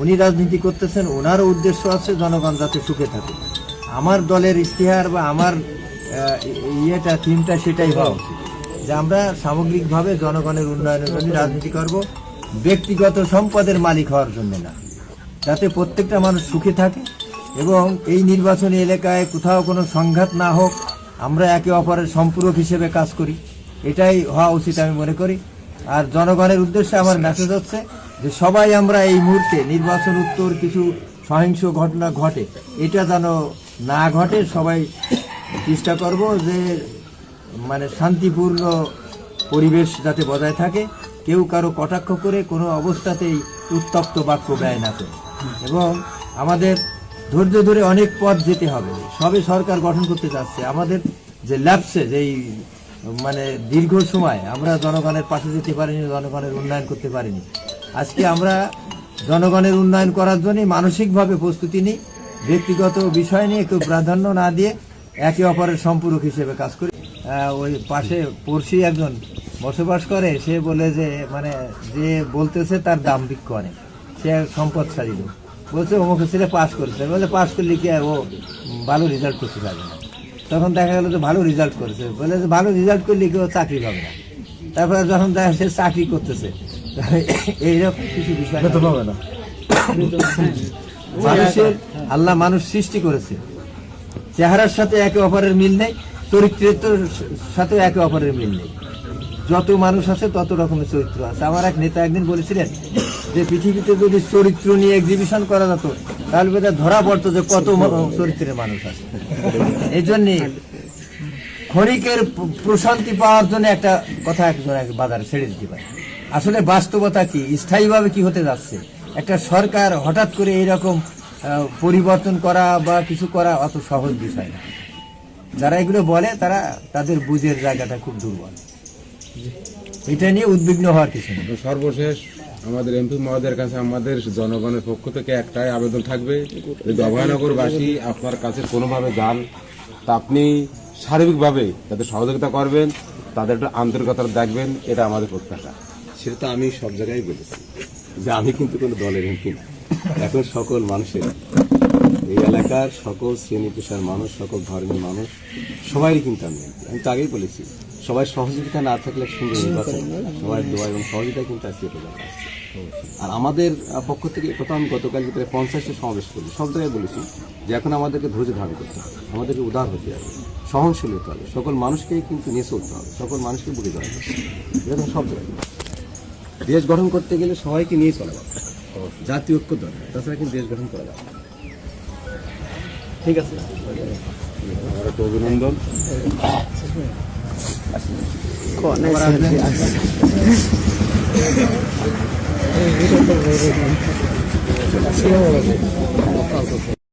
উনি রাজনীতি করতেছেন, ওনারও উদ্দেশ্য আছে জনগণ যাতে সুখে থাকে। আমার দলের ইশতেহার বা আমার ইয়েটা, থিমটা সেটাই হওয়া উচিত। যে আমরা সামগ্রিকভাবে জনগণের উন্নয়নের জন্য রাজনীতি করব, ব্যক্তিগত সম্পদের মালিক হওয়ার জন্য না। যাতে প্রত্যেকটা মানুষ সুখে থাকে এবং এই নির্বাচনী এলাকায় কোথাও কোনো সংঘাত না হোক, আমরা একে অপরের সম্পূরক হিসেবে কাজ করি। এটাই হওয়া উচিত আমি মনে করি। আর জনগণের উদ্দেশ্যে আমার মেসেজ হচ্ছে যে সবাই আমরা এই মুহূর্তে নির্বাচন উত্তর কিছু সহিংস ঘটনা ঘটে, এটা যেন না ঘটে, সবাই চেষ্টা করব যে মানে শান্তিপূর্ণ পরিবেশ যাতে বজায় থাকে। কেউ কারও কটাক্ষ করে কোনো অবস্থাতেই উত্তপ্ত বাক্য ব্যয় না করে। এবং আমাদের ধৈর্য ধরে অনেক পথ যেতে হবে। সবে সরকার গঠন করতে চাচ্ছে আমাদের যে ল্যাপসে যেই মানে দীর্ঘ সময় আমরা জনগণের পাশে যেতে পারিনি, জনগণের উন্নয়ন করতে পারিনি। আজকে আমরা জনগণের উন্নয়ন করার জন্য মানসিকভাবে প্রস্তুতি নিই, ব্যক্তিগত বিষয় নিয়ে কেউ প্রাধান্য না দিয়ে একে অপরের সম্পূরক হিসেবে কাজ করি। ওই পাশে পড়শি একজন বসবাস করে, সে বলে যে মানে যে বলতেছে তার দাম বিক্ষ অনেক। সে সম্পদশালী লোক। বলছে, অমুক ছেলে পাস করেছে। বলে পাস করলে কি ও ভালো রেজাল্ট করতে পারবে না? তখন দেখা গেল যে, ভালো রেজাল্ট করেছে। বলে যে, ভালো রেজাল্ট করলে কেউ চাকরি পাবে না। তারপরে যখন দেখা, সে চাকরি করতেছে এইরকম কিছু বিষয় পাবে না। মানুষের আল্লাহ মানুষ সৃষ্টি করেছে। চেহারার সাথে একে অপরের মিল নেই চরিত্রের সাথে একে অপরের মিল নেই। যত মানুষ আছে তত রকমের চরিত্র আছে। আমার এক নেতা একদিন বলেছিলেন যে পৃথিবীতে যদি চরিত্র নিয়ে এক্সিবিশন করা যেত তাহলে বোধহয় ধরা পড়তো যে কত চরিত্রের মানুষ আছে। এই জন্যে ক্ষণিকের প্রশান্তি পাওয়ার জন্য একটা কথা একজন এক বাজারে ছেড়ে দিতে পারে। আসলে বাস্তবতা কি? স্থায়ীভাবে কি হতে যাচ্ছে? একটা সরকার হঠাৎ করে এইরকম পরিবর্তন করা বা কিছু করা অত সহজ বিষয় না। যারা এগুলো বলে, তারা তাদের বুঝের জায়গাটা খুব দুর্বল। এটা নিয়ে উদ্বিগ্ন হওয়ার কিছু সর্বশেষ আমাদের এমপি মহোদয়ের কাছে, আমাদের জনগণের পক্ষ থেকে একটাই আবেদন থাকবে যদি অভয়নগরবাসী আপনার কাছে কোনোভাবে যান, তা আপনি শারীরিকভাবে তাদের সহযোগিতা করবেন, তাদের আন্তরিকতা দেখবেন, এটা আমাদের প্রত্যাশা। সেটা তো আমি সব জায়গায় বলেছি যে আমি কিন্তু কোনো দলের এমপি না এখন সকল মানুষের, এই এলাকার সকল শ্রেণি পেশার মানুষ, সকল ধর্মের মানুষ সবাই কিন্তু আমি আমি তো আগেই বলেছি, সবাই সহযোগিতা না থাকলে সুন্দর নির্বাচন সবাই। দোয়া এবং সহযোগিতা কিন্তু আজকে যাচ্ছে। আর আমাদের পক্ষ থেকে কথা আমি গতকাল ভিতরে পঞ্চাশটি সমাবেশ করি সব জায়গায় বলেছি যে এখন আমাদেরকে ধৈর্য ধারণ করতে হবে, আমাদেরকে উদার হতে হবে, সহনশীল হতে হবে সকল মানুষকেই কিন্তু নিয়ে চলতে হবে, সকল মানুষকে বুঝে দেওয়া হবে তো সব জায়গায় দেশ গঠন করতে গেলে সবাইকে নিয়ে চলা যাবে জাতীয় ঐক্য দরকার তাছাড়া কিন্তু দেশ গঠন করা যাবে ঠিক আছে অভিনন্দন